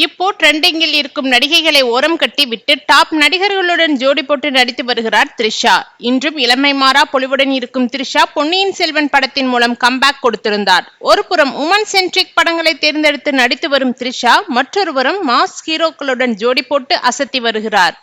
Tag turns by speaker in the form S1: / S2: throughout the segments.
S1: இப்போ ட்ரெண்டிங்கில் இருக்கும் நடிகைகளை ஓரம் கட்டி விட்டு டாப் நடிகர்களுடன் ஜோடி போட்டு நடித்து வருகிறார் த்ரிஷா. இன்றும் இளமை மாறா பொலிவுடன் இருக்கும் த்ரிஷா பொன்னியின் செல்வன் படத்தின் மூலம் கம்பேக் கொடுத்திருந்தார். ஒரு புறம் உமன் சென்ட்ரிக் படங்களை தேர்ந்தெடுத்து நடித்து வரும் த்ரிஷா மற்றொருவரும் மாஸ் ஹீரோக்களுடன் ஜோடி போட்டு அசத்தி வருகிறார்.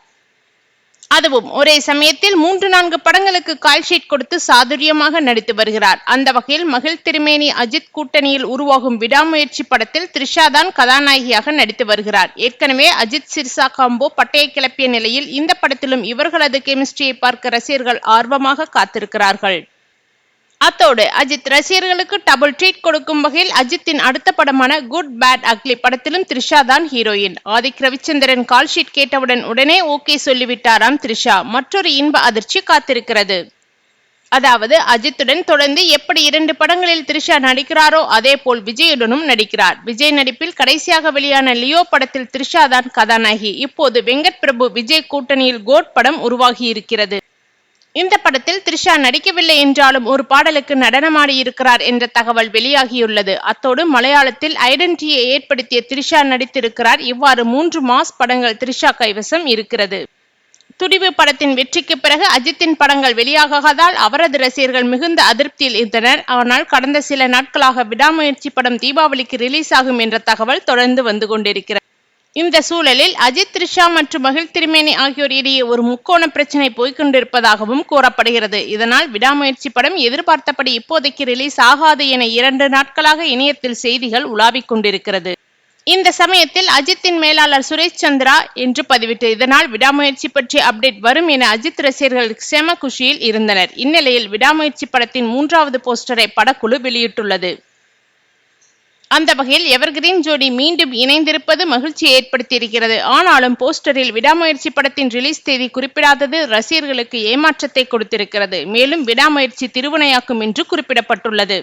S1: அதுவும் ஒரே சமயத்தில் மூன்று நான்கு படங்களுக்கு கால் ஷீட் கொடுத்து சாதுரியமாக நடித்து வருகிறார். அந்த வகையில் மகிழ் திருமேனி அஜித் கூட்டணியில் உருவாகும் விடாமுயற்சி படத்தில் த்ரிஷா தான் கதாநாயகியாக நடித்து வருகிறார். ஏற்கனவே அஜித் சிர்சா காம்போ பட்டையை கிளப்பிய நிலையில் இந்த படத்திலும் இவர்களது கெமிஸ்ட்ரியை பார்க்க ரசிகர்கள் ஆர்வமாக காத்திருக்கிறார்கள். அத்தோடு அஜித் ரசிகர்களுக்கு டபுள் ட்ரீட் கொடுக்கும் வகையில் அஜித்தின் அடுத்த படமான குட் பேட் அக்லி படத்திலும் த்ரிஷா தான் heroine. Adhik Ravichandran call sheet கேட்டவுடன் உடனே ஓகே சொல்லிவிட்டாராம் த்ரிஷா. மற்றொரு இன்ப அதிர்ச்சி காத்திருக்கிறது. அதாவது அஜித்துடன் தொடர்ந்து எப்படி இரண்டு படங்களில் த்ரிஷா நடிக்கிறாரோ அதே போல் விஜயுடனும் நடிக்கிறார். விஜய் நடிப்பில் கடைசியாக வெளியான லியோ படத்தில் த்ரிஷா தான் கதாநாயகி. இப்போது வெங்கட் பிரபு விஜய் கூட்டணியில் கோட் படம் உருவாகி இருக்கிறது. இந்த படத்தில் த்ரிஷா நடிக்கவில்லை என்றாலும் ஒரு பாடலுக்கு நடனமாடி இருக்கிறார் என்ற தகவல் வெளியாகியுள்ளது. அத்தோடு மலையாளத்தில் ஐடென்டிட்டியை ஏற்படுத்திய த்ரிஷா நடித்திருக்கிறார். இவ்வாறு மூன்று மாஸ் படங்கள் த்ரிஷா கைவசம் இருக்கிறது. துடிவு படத்தின் வெற்றிக்கு பிறகு அஜித்தின் படங்கள் வெளியாகாததால் அவரது ரசிகர்கள் மிகுந்த அதிருப்தியில் இருந்தனர். ஆனால் கடந்த சில நாட்களாக விடாமுயற்சி படம் தீபாவளிக்கு ரிலீஸ் ஆகும் என்ற தகவல் தொடர்ந்து வந்து கொண்டிருக்கிறது. இந்த சூழலில் அஜித் த்ரிஷா மற்றும் மகிழ் திருமேனி ஆகியோர் இடையே ஒரு முக்கோண பிரச்சனை போய்கொண்டிருப்பதாகவும் கூறப்படுகிறது. இதனால் விடாமுயற்சி படம் எதிர்பார்த்தபடி இப்போதைக்கு ரிலீஸ் ஆகாது என இரண்டு நாட்களாக இணையத்தில் செய்திகள் உலாவிக் கொண்டிருக்கிறது. இந்த சமயத்தில் அஜித்தின் மேலாளர் சுரேஷ் சந்திரா என்று பதிவிட்டு இதனால் விடாமுயற்சி பற்றி அப்டேட் வரும் என அஜித் ரசிகர்கள் செம குஷியில் இருந்தனர். இந்நிலையில் விடாமுயற்சி படத்தின் மூன்றாவது போஸ்டரை படக்குழு வெளியிட்டுள்ளது. அந்த வகையில் எவர்கிரீன் ஜோடி மீண்டும் இணைந்திருப்பது மகிழ்ச்சியை ஏற்படுத்தியிருக்கிறது. ஆனாலும் போஸ்டரில் விடாமுயற்சி படத்தின் ரிலீஸ் தேதி குறிப்பிடாதது ரசிகர்களுக்கு ஏமாற்றத்தை கொடுத்திருக்கிறது. மேலும் விடாமுயற்சி திருவினையாக்கும் என்று குறிப்பிடப்பட்டுள்ளது.